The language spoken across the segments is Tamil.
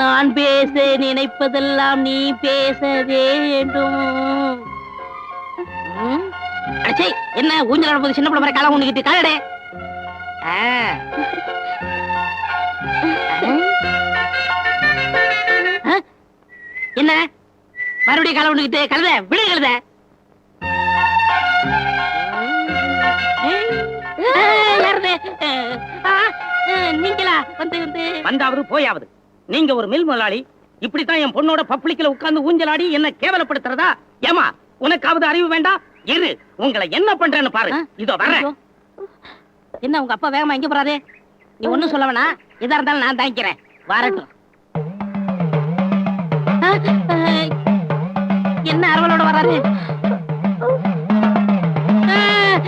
நான் பேச நினைப்பதெல்லாம் நீ பேச வேண்டும்? அடச்சே, என்ன ஊஞ்சல் நடப்பது சின்ன பிள்ளை காலம் ஊனிக்கிட்டு காலடே என்ன? மறுபடியும் காலம் ஊனிக்கிட்டு கழுத விடு கழுத. நீங்களா? வந்து வந்து. வந்தாவது போயாவது. நீங்க ஒரு மில் முதலாளி. இப்படித்தான் என் பொண்ணோட பப்ளிக்ல உட்கார்ந்து ஊஞ்சலாடி என்ன கேவலப்படுத்துறதா? ஏமா உனக்காவது அறிவு வேண்டாம் இரு உங்களை என்ன பண்றேன்னு பாரு? இதோ வர்றேன். என்ன உங்க அப்பா வேகமா எங்க போறாரு? நீ ஒண்ணும் சொல்ல வேணாம். எதா இருந்தாலும் நான் தாங்கிக்கிறேன். வரட்டும். என்ன அரவலோட வராரு ஆ,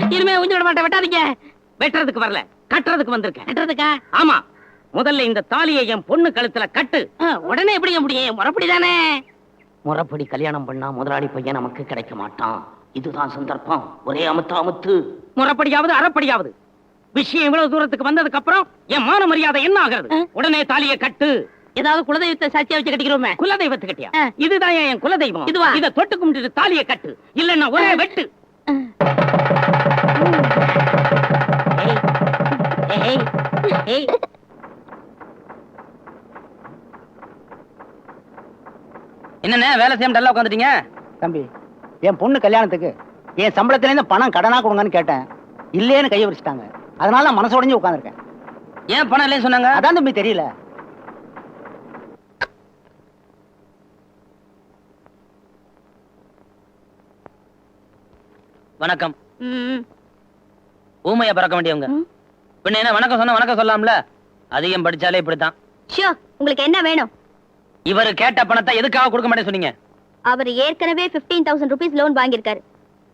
இனிமே ஊஞ்சல் மாட்டேன். வெட்டாதீங்க. வெட்டுறதுக்கு வரல. கட்டுறதுக்கு வந்திருக்கேன். வெட்டுறதுக்கா ஆமா. முதல்ல இந்த தாலியை என் பொண்ணு கழுத்துல கட்டு. உடனே எப்படிங்க முடியும்? முறப்படி தானே? முறைப்படி கல்யாணம் பண்ணா முதலாளி பையன் நமக்கு கிடைக்க மாட்டான். இதுதான் சந்தர்ப்பம். ஒரே அமுத்து அமுத்து. முறைப்படியாவது அறப்படியாவது. விஷயம் இவ்வளவு தூரத்துக்கு வந்ததுக்கு அப்புறம் என் மான மரியாதை என்ன ஆகிறது? உடனே தாலியை கட்டு. ஏதாவது குலதெய்வத்தை சாட்சியா வச்சு கட்டிக்கிறோமே. குலதெய்வத்து கட்டியா. இதுதான் என் குலதெய்வம்? இதுவா? இத தொட்டு கும்பிட்டு தாலியை கட்டு. இல்லன்னா ஒரே வெட்டு. ஏய். என்னண்ணே வேலை செய்யாம டல்லா உட்காந்துட்டீங்க? தம்பி என் பொண்ணு கல்யாணத்துக்கு என் சம்பளத்துல இருந்து பணம் கடனா கொடுங்கன்னு கேட்டேன். இல்லேன்னு கையை விரிச்சிட்டாங்க. அதனால நான் மனசு உடைஞ்சு உட்காந்துருக்கேன். ஏன் பணம் இல்லைன்னு சொன்னாங்க? அதான் தம்பி தெரியல. வணக்கம். ம், ஊமையா பறக்க வேண்டியவங்க. ம். பின்ன என்ன வணக்கம் சொன்னா வணக்கம் சொல்லலாம்ல அதிகம் படிச்சாலே இப்படித்தான். ஷோ உங்களுக்கு என்ன வேணும்? இவரு கேட்ட பணத்தை எதுக்காக கொடுக்க மாட்டேன்னு சொன்னீங்க? அவர் ஏற்கனவே 15000 தௌசண்ட் ருபீஸ் லோன் வாங்கியிருக்காரு.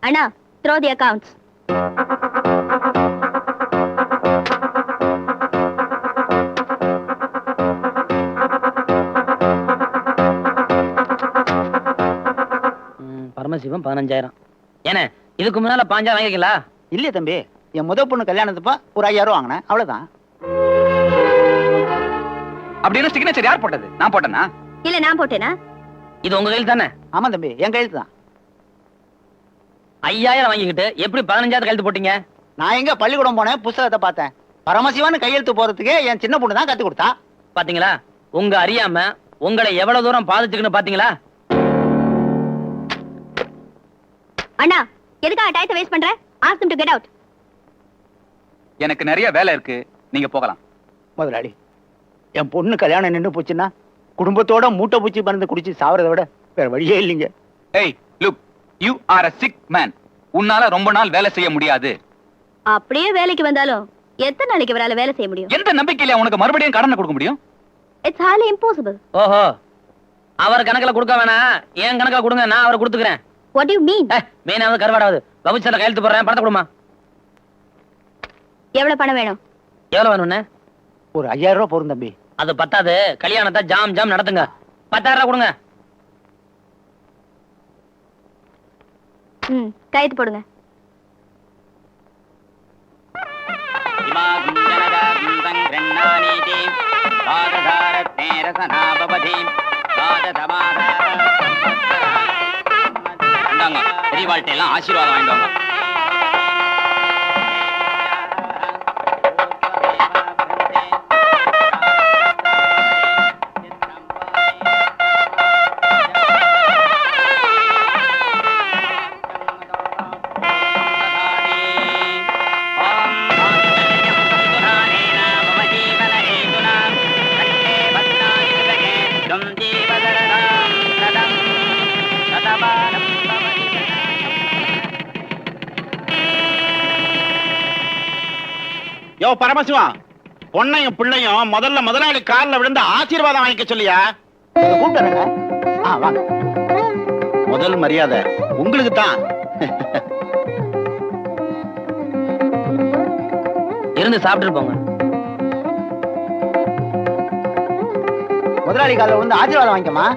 அண்ணா த்ரோ தி அக்கவுண்ட்ஸ் பரமசிவம் பதினஞ்சாயிரம். ஏனே இதுக்கு முன்னால பாஞ்சாயிரம் வாங்கிருக்கீங்களா? இல்லையே தம்பி. என் முத பொண்ணு கல்யாணத்துப்ப ஒரு ஐயாயிரம் வாங்கினேன். அவ்வளவுதான். அப்படின்னு சிக்னேச்சர் யார் போட்டது? நான் போட்டேனா? இல்ல நான் போட்டேனா? இது உங்க கையில் தானே? ஆமா தம்பி என் கையெழுத்து தான். ஐயாயிரம் வாங்கிக்கிட்டு எப்படி பதினஞ்சாயிரம் கழுத்து போட்டீங்க? நான் எங்க பள்ளிக்கூடம் போனேன் புஸ்தகத்தை பார்த்தேன். பரமசிவான்னு கையெழுத்து போறதுக்கு என் சின்ன பொண்ணு தான் கத்து கொடுத்தா பாத்தீங்களா? உங்க அறியாம உங்களை எவ்வளவு தூரம் பாதிச்சுக்குன்னு பாத்தீங்களா? அண்ணா எதுக்காக டயத்தை வேஸ்ட் பண்ற? Ask them to get out. எனக்கு நிறைய வேலை இருக்கு. நீங்க போகலாம். முதலாளி என் பொண்ணு கல்யாணம் நின்னு போச்சுன்னா குடும்பத்தோட மூட்டை பூச்சி மருந்து குடிச்சு சாவறதை விட வேற வழியே இல்லைங்க. ஏய் look you are a sick man உன்னால ரொம்ப நாள் வேலை செய்ய முடியாது. அப்படியே வேலைக்கு வந்தாலும் எத்தனை நாளைக்கு இவரால வேலை செய்ய முடியும்? எந்த நம்பிக்கையில உனக்கு மறுபடியும் கடனை கொடுக்க முடியும்? இட்ஸ் ஹார்லி இம்பாசிபிள் ஓஹோ அவர் கணக்குல கொடுக்க வேணாம் என் கணக்குல கொடுங்க நான் அவரை கொடுத்துக்கிறேன். What you mean மீனாவது கருவாடாவது. பவிச்சல கையெழுத்து போடுறேன் பணத்தை கொடுமா. எவ்வளவு பணம் வேணும்? எவ்வளவு வேணும்னு? ஒரு ஐயாயிரம் ரூபாய் போரும் தம்பி. அது பத்தாது. கல்யாணத்தை ஜாம் ஜாம் நடத்துங்க. பத்தாயிரம் ரூபாய் கொடுங்க. ம் கையெழுத்து போடுங்க. எல்லாம் ஆசீர்வாதம் வாங்கிட்டு வாங்க. யோ பரமசிவம் பொண்ணையும் பிள்ளையும் முதல்ல முதலாளி கால்ல விழுந்து ஆசீர்வாதம் வாங்கிக்க சொல்லியா? முதல் மரியாதை உங்களுக்கு தான் இருந்து சாப்பிட்டு போங்க. முதலாளி காலில் வந்து ஆசீர்வாதம் வாங்கிக்கமா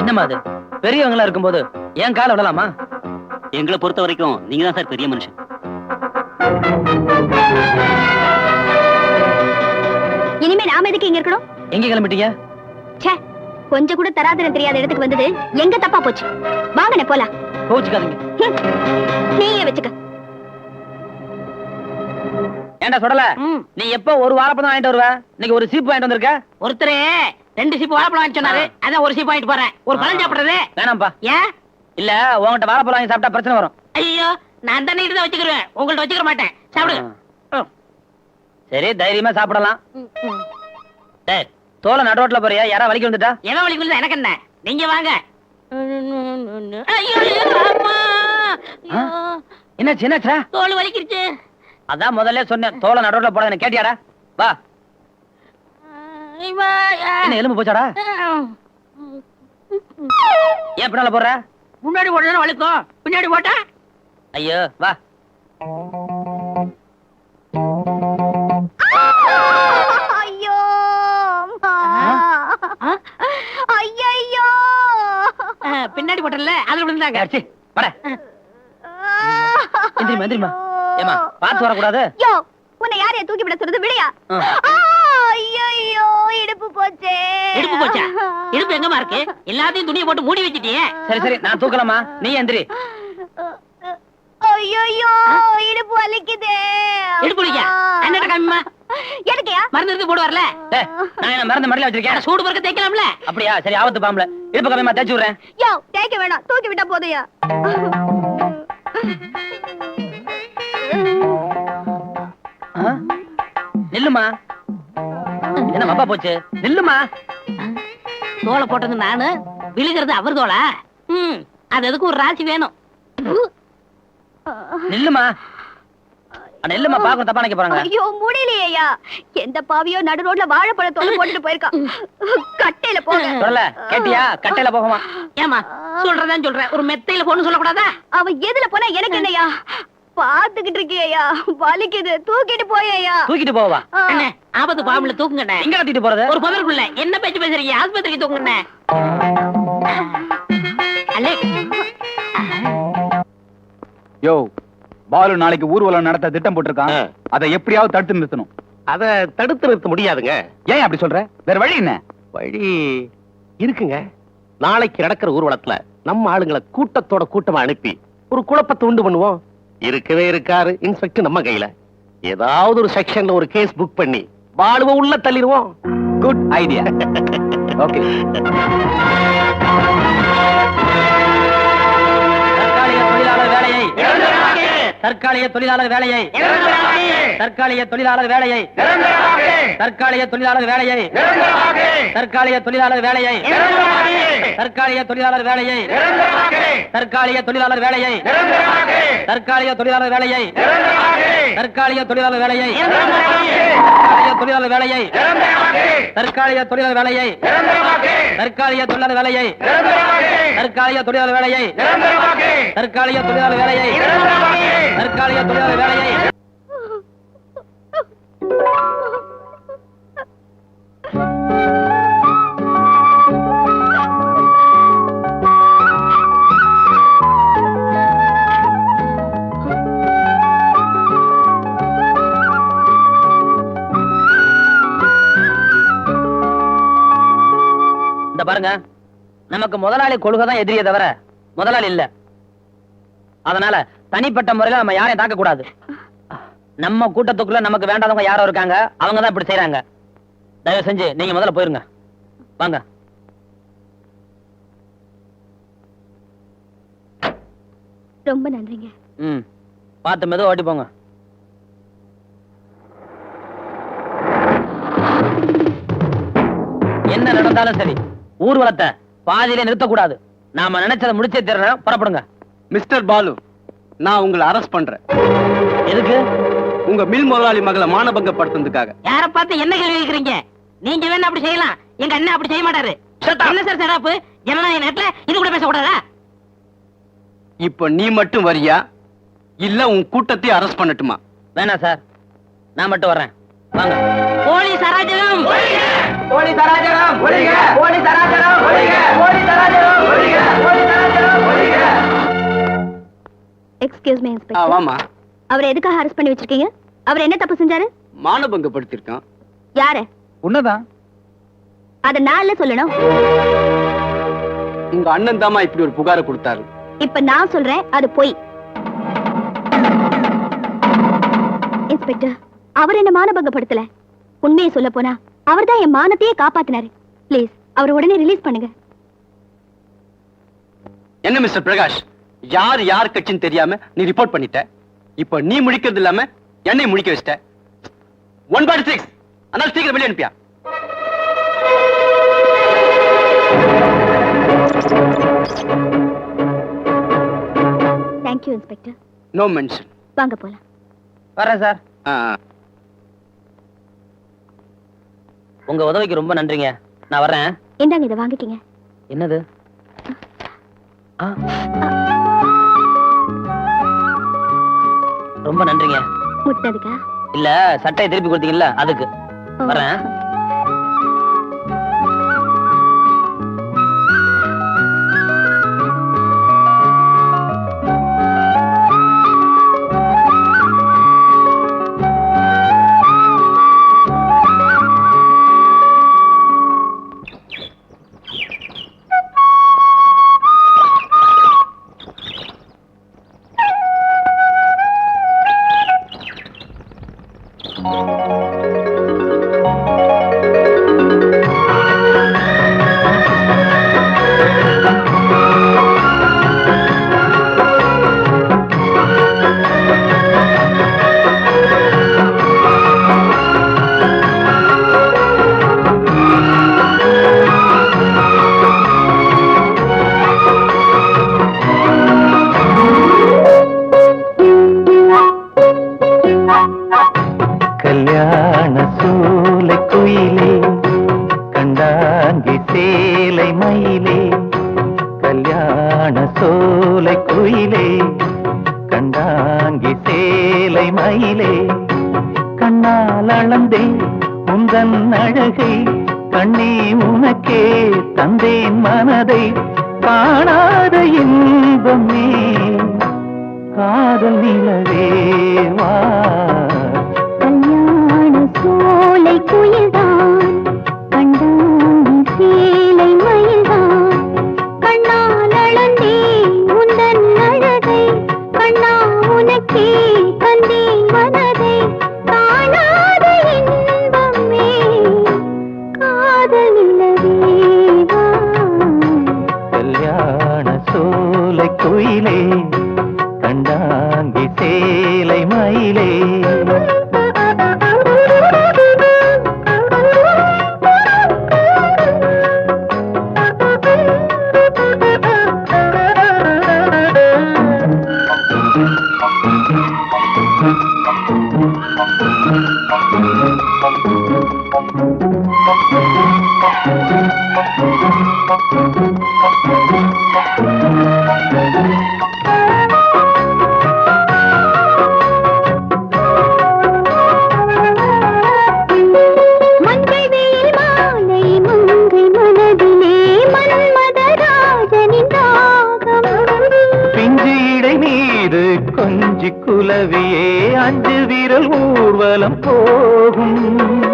என்னம்மா அது? பெரியவங்களா இருக்கும்போது என் கால விடலாமா? எங்களை பொறுத்த வரைக்கும் நீங்க தான் சார் பெரிய மனுஷன். இனிமே நாம எதுக்கு இங்க இருக்கணும்? எங்க கிளம்பிட்டீங்க? ச்சே கொஞ்சம் கூட தராதரம் தெரியாத இடத்துக்கு வந்தது எங்க தப்பா போச்சு? வாங்கண்ணே போலாம். கோச்சுக்காதீங்க ஹம். நீயே வச்சுக்க. ஏன்டா சொல்லல ம். நீ எப்ப ஒரு வாழைப்பழம் வாங்கிட்டு வருவ? இன்னைக்கு ஒரு சீப்பு வாங்கிட்டு வந்திருக்க? ஒருத்தரே ரெண்டு சீப்பு வாழைப்பழம் வாங்கி சொன்னாரு. அதான் ஒரு சீப்பு வாங்கிட்டு போறேன். ஒரு பழம் சாப்பிடுறது? வேணாம்ப்பா. ஏன்? இல்ல உன்கிட்ட வாழைப்பழம் வாங்கி சாப்பிட்டா பிரச்சனை வரும். ஐயோ நான் தானே தான் வச்சுக்கிறேன் உங்கள்ட்ட வச்சுக்க மாட்டேன். சாப்பிடுங்க ம். சரி தைரியமா சாப்பிடலாம். தோலை நடுரோட்ல போறியா? யாரா வலிக்கு வந்துட்டா எவன் வழி கொடுத்தா எனக்கு என்ன? நீங்க வாங்க. என்னாச்சு என்னாச்சா தோல் வலிக்கிருச்சு. அதான் முதல்ல சொன்னேன் தோலை நடுரோட்ல போட கேட்டியாடா? வா. என்ன எலும்பு போச்சாடா? ஏன் பின்னால போடுற? முன்னாடி போட்டா வலிக்கும். பின்னாடி போட்டா? ஐயோ வா. ஐயோ? ஐயோ பின்னாடி போட்டல அதுல விழுந்தாங்க. அடிச்சு பட எந்திரிமா எந்திரிமா ஏமா பார்த்து வரக்கூடாது? யோ உன்னை யாரைய தூக்கி விட சொல்றது? விடையா. போச்சே. இடுப்பு போச்சா? இடுப்பு எங்கம்மா இருக்கு? எல்லாத்தையும் துணியை போட்டு மூடி வச்சிட்டியே. சரி சரி நான் தூக்கலாமா? நீ எந்திரி. ஐயோ இடுப்பு வலிக்குதே. இடுப்பு வலிக்கா? என்னடா கம்மிமா எனக்கையா மருந்து இருந்து போடு வரல. நான் என்ன மருந்து மடியில வச்சிருக்கேன்? சூடு பறக்க தேய்க்கலாம்ல. அப்படியா? சரி ஆபத்து பாம்பல. இடுப்பு கம்மியமா தேய்ச்சி விடுறேன். யோ தேய்க்க வேணாம். தூக்கி விட்டா போதையா? நில்லுமா? என்ன மப்பா போச்சு? நில்லுமா. தோலை போட்டது நானு. விழுகிறது அவர் தோலா ம் அது எதுக்கு ஒரு ராசி வேணும். நில்லுமா. அட, நில்லுமா பாக்கணும் தப்பா நினைக்க போறாங்க. ஐயோ முடியலையா எந்த பாவியோ நடு ரோட்ல வாழைப்பழத்தோட போட்டுட்டு போயிருக்கான் கட்டையில போங்க. சொல்லல கேட்டியா? கட்டையில போகுமா? ஏமா சொல்றதான் சொல்றேன் ஒரு மெத்தையில பொண்ணு சொல்லக்கூடாதா? அவன் எதுல போனா எனக்கு என்னையா பாத்துக்கிட்டு இருக்கியா வலிக்குது. தூக்கிட்டு போயேயா தூக்கிட்டு போவா? அண்ணே ஆபத்து பாம்புல தூக்குங்கண்ணே எங்க கட்டிட்டு போறது? ஒரு புதருக்குள்ள. என்ன பேச்சு பேசுறீங்க? ஆஸ்பத்திரிக்கு தூக்குங்கண்ணே யோ பாலு நாளைக்கு ஊர்வலம் நடத்த திட்டம் போட்டிருக்கான். அதை எப்படியாவது தடுத்து நிறுத்தணும். அத தடுத்து நிறுத்த முடியாதுங்க. ஏன் அப்படி சொல்ற? வேற வழி என்ன? வழி இருக்குங்க. நாளைக்கு நடக்கிற ஊர்வலத்துல நம்ம ஆளுங்களை கூட்டத்தோட கூட்டமா அனுப்பி ஒரு குழப்பத்தை உண்டு பண்ணுவோம். இருக்கவே இருக்காரு. இன்ஸ்பெக்டர் நம்ம கையில. ஏதாவது ஒரு செக்ஷன்ல ஒரு கேஸ் புக் பண்ணி பாலுவ உள்ள தள்ளிடுவோம். குட் ஐடியா ஓகே தற்காலிக தொழிலாளர் வேலையை. தற்காலிக தொழிலாளர் வேலையை. தற்காலிக தொழிலாளர் வேலையை தற்காலிக தொழிலாளர் வேலையை தற்காலிக தொழிலாளர் வேலையை தற்காலிக தொழிலாளர் வேலையை தற்காலிக தொழிலாளர் வேலையை தற்காலிக தொழிலாளர் வேலையை தற்காலிக தொழிலாளர் வேலையை தற்காலிக தொழிலாளர் வேலையை தற்காலிக தொழிலாளர் வேலையை தற்காலிக தொழிலாளர் வேலையை தற்காலிக தொழிலாளர் வேலையை தற்காலிக தொழிலாளர் வேலையை இந்த பாருங்க நமக்கு முதலாளி கொள்கை தான் எதிரியே தவிர முதலாளி இல்ல. அதனால தனிப்பட்ட முறையில நம்ம யாரையும் தாக்க கூடாது நம்ம கூட்டத்துக்குள்ள நமக்கு வேண்டாதவங்க யாரோ இருக்காங்க அவங்க தான் இப்படி செய்யறாங்க தயவு செஞ்சு நீங்க முதல்ல போயிருங்க. வாங்க. ரொம்ப நன்றிங்க. ம். பார்த்து மெதுவா ஓட்டி போங்க. என்ன நடந்தாலும் சரி ஊர்வலத்தை பாதியிலே நிறுத்தக்கூடாது. நாம நினைச்சதை முடிச்சே தர்றேன் புறப்படுங்க. மிஸ்டர் பாலு நான் உங்களை அரெஸ்ட் பண்றேன். எதுக்கு? உங்க மில் முதலாளி மகளை மானபங்கப்படுத்துறதுக்காக யார பார்த்து என்ன கேள்வி கேக்குறீங்க? நீங்க வேணா அப்படி செய்யலாம். எங்க அண்ணன் அப்படி செய்ய மாட்டாரு. என்ன சார் செடாப்பு ஜனநாயக நேரத்துல இது கூட பேசக்கூடாதா இப்ப நீ மட்டும் வரியா? இல்ல உன் கூட்டத்தை அரெஸ்ட் பண்ணட்டுமா? வேணாம் சார். நான் மட்டும் வர்றேன். வாங்க. போலீஸ் அராஜகம். போலீஸ் அராஜகம். போலீஸ் அராஜகம். போலீஸ் அராஜகம். போலீஸ் அராஜகம். எக்ஸ்கியூஸ் மீ இன்ஸ்பெக்டர் ஆமாமா அவரை எதுக்காக அரெஸ்ட் பண்ணி வச்சிருக்கீங்க? அவர் என்ன தப்பு செஞ்சாரு? மானபங்கப்படுத்திருக்கான் யாரு? உன்னதான் அத நான் இல்ல சொல்லணும். உங்க அண்ணன் தாமா இப்படி ஒரு புகாரை கொடுத்தாரு. இப்ப நான் சொல்றேன் அது பொய். இன்ஸ்பெக்டர் அவர் என்ன மானபங்கப்படுத்தல? உண்மையை சொல்ல போனா அவர்தான் என் மானத்தையே காப்பாத்தினாரு. ப்ளீஸ் அவர் உடனே ரிலீஸ் பண்ணுங்க. என்ன மிஸ்டர் பிரகாஷ்? யார் யார் கட்சின்னு தெரியாம நீ ரிப்போர்ட் பண்ணிட்ட? இப்ப நீ முழிக்கிறது இல்லாம என்னை முழிக்க வச்சிட்ட. ஒன் பாடி சிக்ஸ் அதனால சீக்கிரம் வெளியே அனுப்பியா? Thank you inspector no mention வாங்க போலாம். வரேன் சார் உங்க உதவிக்கு ரொம்ப நன்றிங்க. நான் வரேன் இந்தாங்க இதை வாங்கிக்கிங்க. என்னது? ஆ. ரொம்ப நன்றிங்க. முட்டினதுக்கா இல்ல சட்டையை திருப்பி கொடுத்தீங்கல்ல அதுக்கு. வரேன். sleep. மீது குலவியே அஞ்சு விரல் ஊர்வலம் போகும்.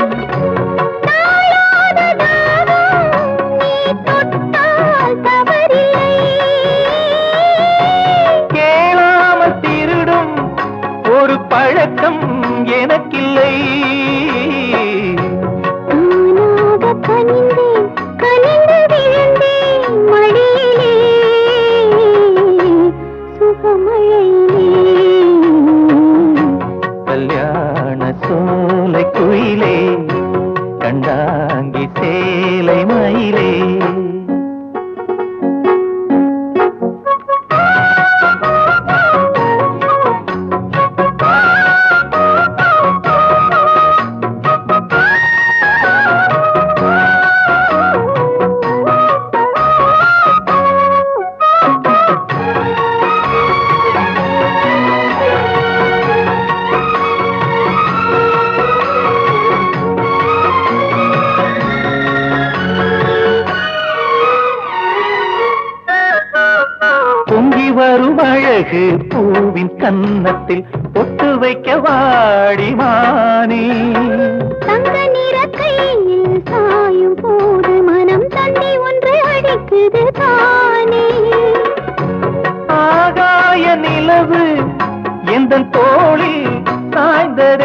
கல்யாண சோலை குயிலே கண்டாங்கி சேலை மயிலே. அழகு பூவின் கன்னத்தில் பொட்டு வைக்க வாடிமானே தங்க நிற கையில் சாயும் போது மனம் தண்ணி ஒன்று அடிக்குது தானே. ஆகாய நிலவு எந்த தோளில் சாய்ந்ததே.